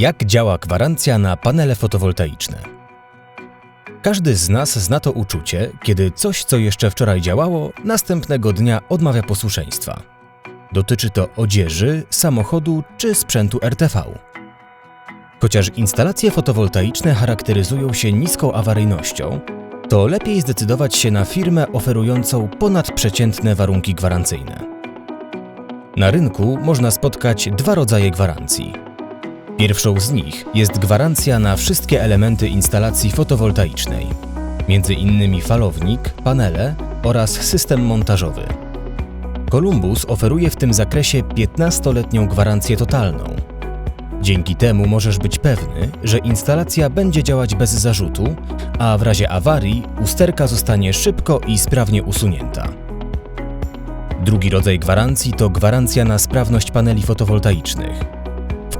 Jak działa gwarancja na panele fotowoltaiczne? Każdy z nas zna to uczucie, kiedy coś, co jeszcze wczoraj działało, następnego dnia odmawia posłuszeństwa. Dotyczy to odzieży, samochodu czy sprzętu RTV. Chociaż instalacje fotowoltaiczne charakteryzują się niską awaryjnością, to lepiej zdecydować się na firmę oferującą ponadprzeciętne warunki gwarancyjne. Na rynku można spotkać dwa rodzaje gwarancji. Pierwszą z nich jest gwarancja na wszystkie elementy instalacji fotowoltaicznej, między innymi falownik, panele oraz system montażowy. Columbus oferuje w tym zakresie 15-letnią gwarancję totalną. Dzięki temu możesz być pewny, że instalacja będzie działać bez zarzutu, a w razie awarii usterka zostanie szybko i sprawnie usunięta. Drugi rodzaj gwarancji to gwarancja na sprawność paneli fotowoltaicznych.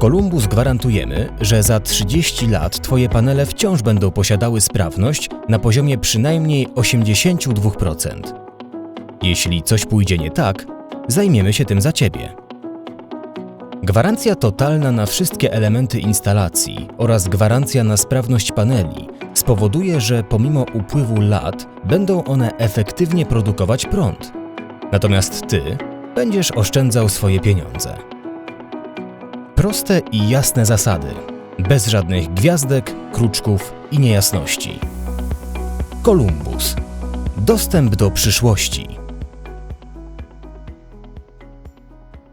Columbus gwarantujemy, że za 30 lat Twoje panele wciąż będą posiadały sprawność na poziomie przynajmniej 82%. Jeśli coś pójdzie nie tak, zajmiemy się tym za Ciebie. Gwarancja totalna na wszystkie elementy instalacji oraz gwarancja na sprawność paneli spowoduje, że pomimo upływu lat będą one efektywnie produkować prąd. Natomiast Ty będziesz oszczędzał swoje pieniądze. Proste i jasne zasady, bez żadnych gwiazdek, kruczków i niejasności. Columbus. Dostęp do przyszłości.